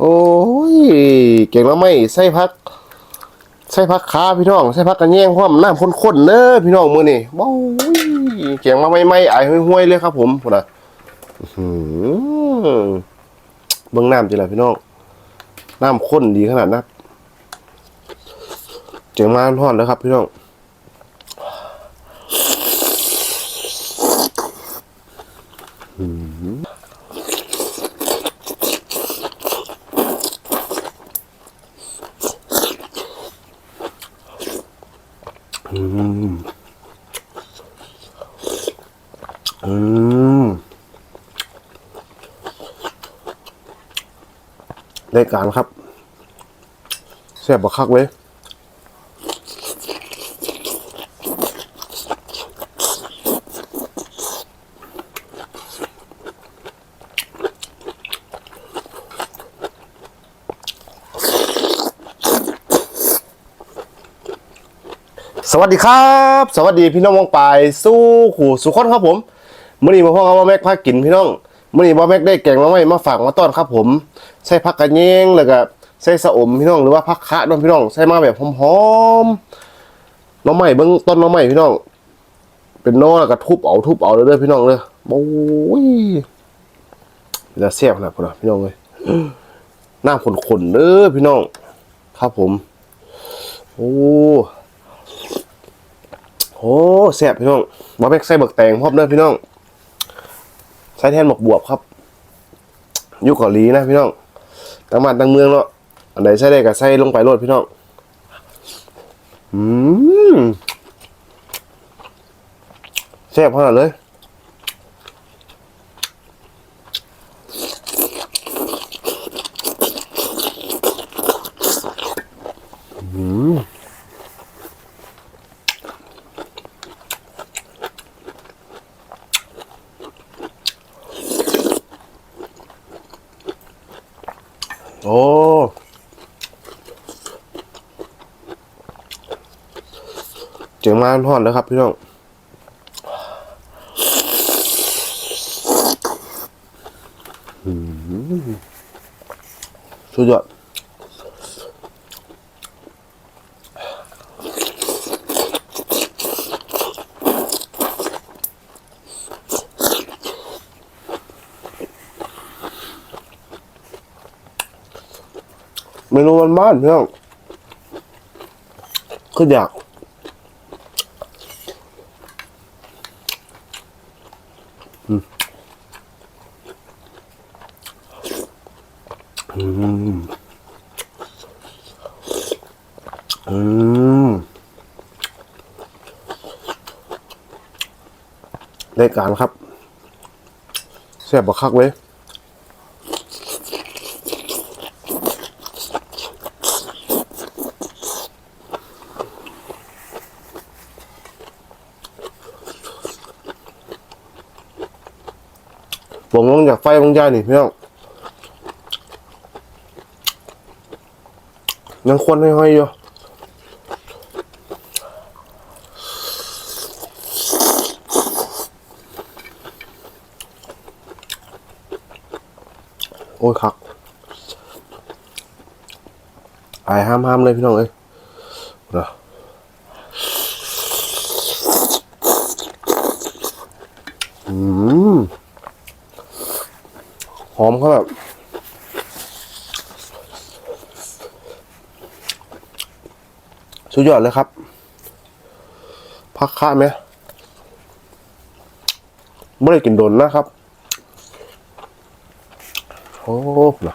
โอ้ย เก่งแล้วไม่ใส่พัก ใส่พักขาพี่น้อง ใส่พักกระแย่งพร้อมน้ำข้นๆเด้อพี่น้องมือนี้โอ้ยเก่งมาไม่ไม่ไอ้ห้วยๆเลยครับ ผมพุ่นน่ะอื้องน้ำจิล่ะพี่น้อง น้ำข้นดีขนาดนั้นเจ๋งมากร้อนแล้วครับ พี่น้องอื ได้การครับแซ่บบักคักเลยสวัสดีครับ สวัสดีพี่น้องมองปลายสู้ขู่สุขคนครับผมมื่อนี้มาพ่อกับว่าแม็กพากินพี่น้อง มื่อนี้ว่าแม็กได้แกงมาไว้มาฝากมาต้อนครับ ผม ใส่ผักกระเยงแล้วก็ใส่สะอมพี่น้องหรือว่าผักคะด้วยพี่น้องใส่มาแบบหอมๆน้องใหม่เบิ้งต้นน้องใหม่พี่น้อง เป็นน้แล้วก็ทุบเอาทุบเอาเลยเด้อพี่น้องเลยโอ้ยจะเสียบขนาดพุ่นนะพี่น้องเลยหน้าขนๆเด้อพี่น้อง ครับผม โอ้โอ้แซ่บพี่น้องบะแม็กใส่เบักแตงพร้อมเด้อพี่น้อง ไส่แทนบักบวบครับยุคเกาหลีนะพี่น้องตั้งบ้านตั้งเมืองเนาะอันไหนใส่ได้ก็ใส่ลงไปโลดพี่น้องอืมแซ่บขนาดเลย โอ้เจ๋งมากทอดแล้วครับพี่น้องสุดยอด นูบ้านๆพี่องคืออยากอืม อืมได้การครับแซ่บบักคักเลย ผมลงจากไฟบางยานี่พี่น้องยังควนให้ห้อยอยู่โอ้ยคักไอห้ามห้ามเลยพี่น้องเอ้ยนะอืม หอมเขาแบบสุดยอดเลยครับ พักค่าไหมไม่ได้กินโดนนะครับ โอ้เหรอ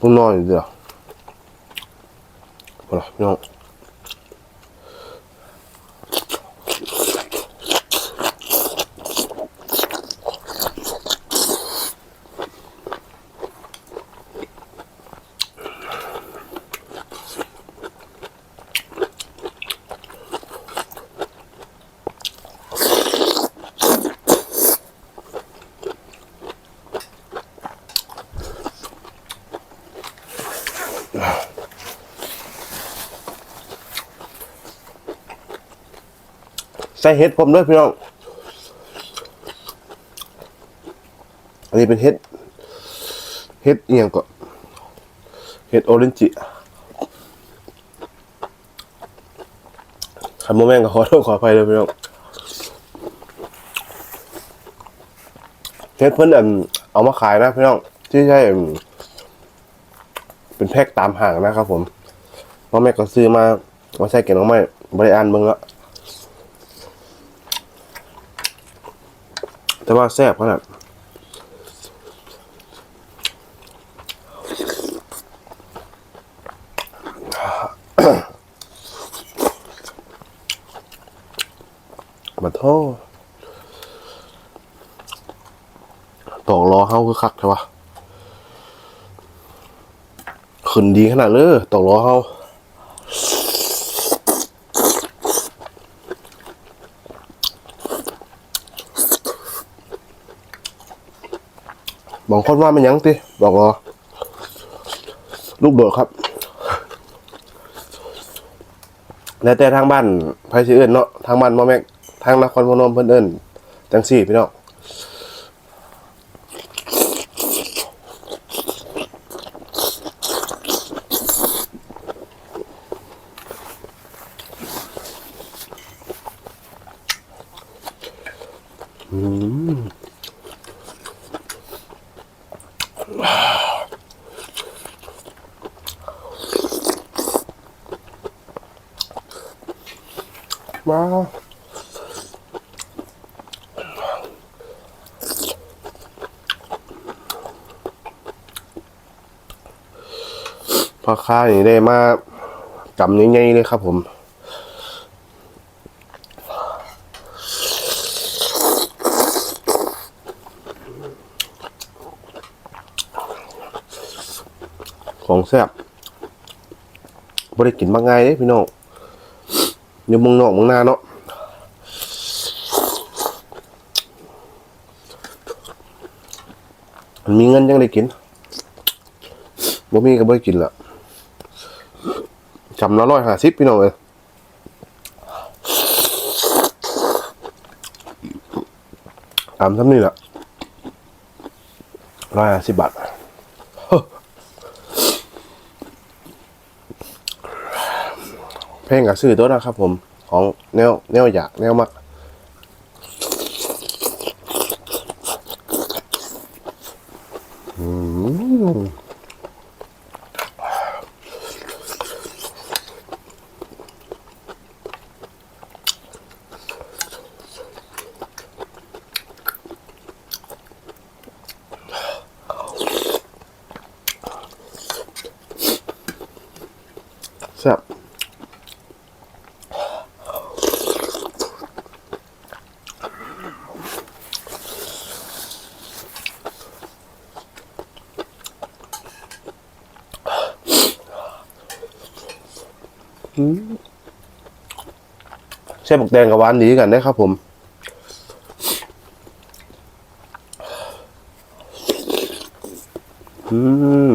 ต้องนอนอยู่เดียวเหรอพี่น้อง ส่เห็ดผมด้วยพี่น้อง อันนี้เป็นเห็ดเฮ็ดเอียงก็เฮ็ดโอเรนจิคำโมแม่งก็ขอโทษขออภัยเลยพี่น้องเฮ็ดเพิ่นอันเอามาขายนะพี่น้อง ที่ใช่เป็นแพ็กตามห่างนะครับผมพ่อแม่ก็ซื้อมามาใส่เก็บน้องไม่บริอ่านเบิ่งละ แต่ว่าแซ่บขนาดมาโทษตอกล้อเฮาคือคักใช่ปะขึ้นดีขนาดเลยตอกล้อเฮา บางคนว่ามันยังติตอกล้อลูกโดดครับ แล้วแต่ทางบ้านไผสิเอิ้นเนาะทางบ้านบ่แม่นทางนครพนมเพิ่นเอิ้นจังซี่พี่น้องอืม ว้าพ่อค้านี่ได้มากำใหญ่ๆเลยครับผมของแซ่บบริกินมาง่ายเด้พี่น้อง อยู่เมืองนอกมืองนาเนาะมันมีเงินยังได้กินบ่มีก็บ่ได้กินละจำละร้อยห้าสิบพี่น้องเลยตามซ้ำนี่แหละร้อยห้าสิบบาท เพลงกับซื้อตัวนะครับผมของแนวแนวอยากแนวมักอืม ใช่บักแดงกับหวานดีกันได้ครับผมอืม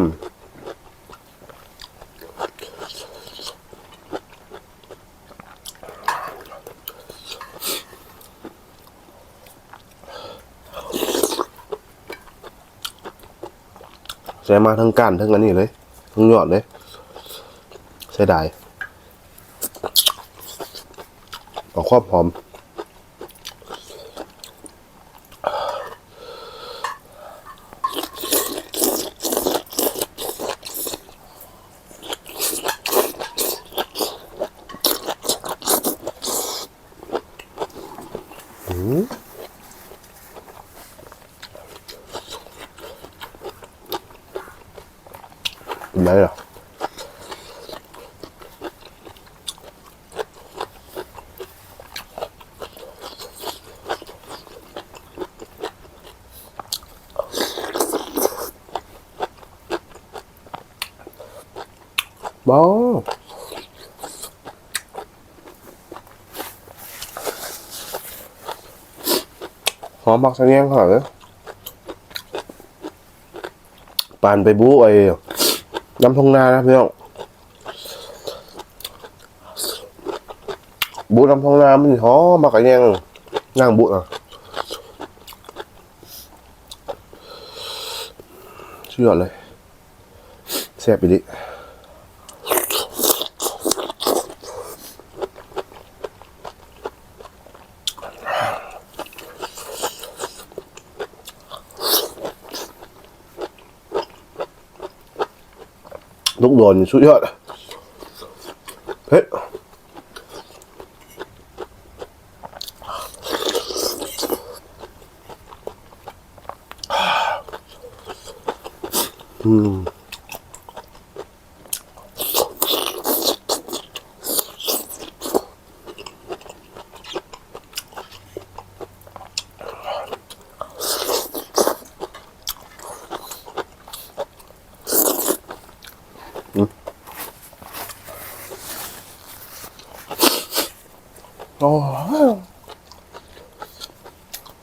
ใส่มาทั้งก้านทั้งอันนี้เลย ทั้งยอดเลยใส่ได้เอาความหอมได้ เหรอหอมบักสังเงียงเหรอปานไปบู๊ไอ้น้ำทงนานะพี่น้องบู๊น้ำทงนามันหอมบักสังเงียงนั่งบู๊อะสุดสุดยอเลยแซ่บไปดิ ลูกโดนสุดยอดเฮ้ย โอ้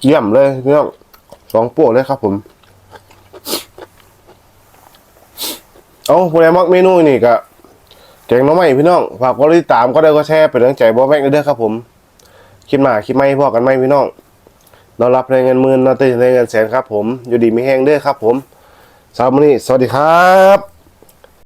เยี่ยมเลยพี่น้องสองพวกเลยครับผม เอาผู้ใดมักเมนูนี่ก็แกงน้องใหม่พี่น้องฝากกดติดตามก็ได้ก็แชร์เป็นกำลังใจบอแม็กเด้อครับผมคลิปหน้าคลิปไม่พอกันไหมพี่น้องนอนรับในเงินหมื่นนอนตื่นในเงินแสนครับผม อยู่ดีไม่แห้งเด้อครับผมสวันนี้สวัสดีครับ